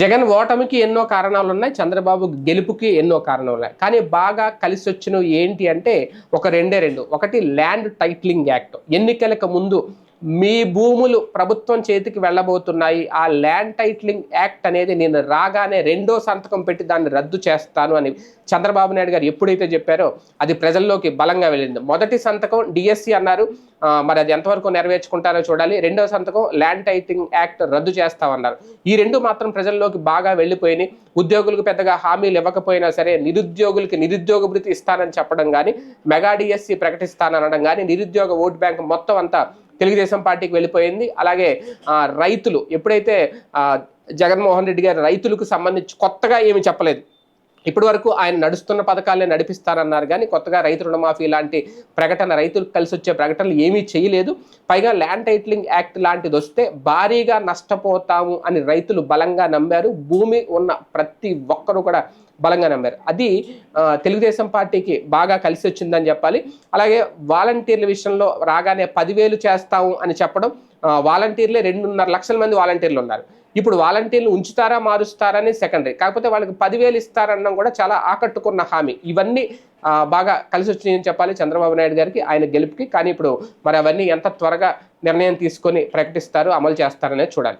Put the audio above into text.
జగన్ ఓటమికి ఎన్నో కారణాలు ఉన్నాయి చంద్రబాబు గెలుపుకి ఎన్నో కారణాలు ఉన్నాయి కానీ బాగా కలిసి వచ్చినవి ఏంటి అంటే ఒక రెండే రెండు. ఒకటి ల్యాండ్ టైటిలింగ్ యాక్ట్. ఎన్నికలకు ముందు మీ భూములు ప్రభుత్వం చేతికి వెళ్ళబోతున్నాయి ఆ ల్యాండ్ టైట్లింగ్ యాక్ట్ అనేది నేను రాగానే రెండో సంతకం పెట్టి దాన్ని రద్దు చేస్తాను అని చంద్రబాబు నాయుడు గారు ఎప్పుడైతే చెప్పారో అది ప్రజల్లోకి బలంగా వెళ్ళింది. మొదటి సంతకం డిఎస్సి అన్నారు. మరి అది ఎంతవరకు నెరవేర్చుకుంటారో చూడాలి. రెండో సంతకం ల్యాండ్ టైటింగ్ యాక్ట్ రద్దు చేస్తామన్నారు. ఈ రెండు మాత్రం ప్రజల్లోకి బాగా వెళ్ళిపోయినాయి. ఉద్యోగులకు పెద్దగా హామీలు ఇవ్వకపోయినా సరే నిరుద్యోగులకి నిరుద్యోగ భృతి ఇస్తానని చెప్పడం కానీ మెగా డిఎస్సి ప్రకటిస్తాననడం కానీ నిరుద్యోగ ఓట్ బ్యాంక్ మొత్తం అంతా తెలుగుదేశం పార్టీకి వెళ్ళిపోయింది. అలాగే రైతులు ఎప్పుడైతే జగన్మోహన్ రెడ్డి గారు రైతులకు సంబంధించి కొత్తగా ఏమి చెప్పలేదు ఇప్పటి వరకు ఆయన నడుస్తున్న పథకాలే నడిపిస్తారన్నారు కానీ కొత్తగా రైతు రుణమాఫీ లాంటి ప్రకటన రైతులకు కలిసి వచ్చే ప్రకటనలు ఏమీ చేయలేదు. పైగా ల్యాండ్ టైటిలింగ్ యాక్ట్ లాంటిది వస్తే భారీగా నష్టపోతాము అని రైతులు బలంగా నమ్మారు. భూమి ఉన్న ప్రతి ఒక్కరు కూడా బలంగా నమ్మారు. అది తెలుగుదేశం పార్టీకి బాగా కలిసి వచ్చిందని చెప్పాలి. అలాగే వాలంటీర్ల విషయంలో రాగానే పదివేలు చేస్తాము అని చెప్పడం వాలంటీర్లే రెండున్నర లక్షల మంది వాలంటీర్లు ఉన్నారు. ఇప్పుడు వాలంటీర్లు ఉంచుతారా మారుస్తారా అనేది సెకండరీ కాకపోతే వాళ్ళకి పదివేలు ఇస్తారనడం కూడా చాలా ఆకట్టుకున్న హామీ. ఇవన్నీ బాగా కలిసి వచ్చినాయని చెప్పాలి చంద్రబాబు నాయుడు గారికి ఆయన గెలుపుకి. కానీ ఇప్పుడు మరి అవన్నీ ఎంత త్వరగా నిర్ణయం తీసుకొని ప్రకటిస్తారు అమలు చేస్తారనేది చూడాలి.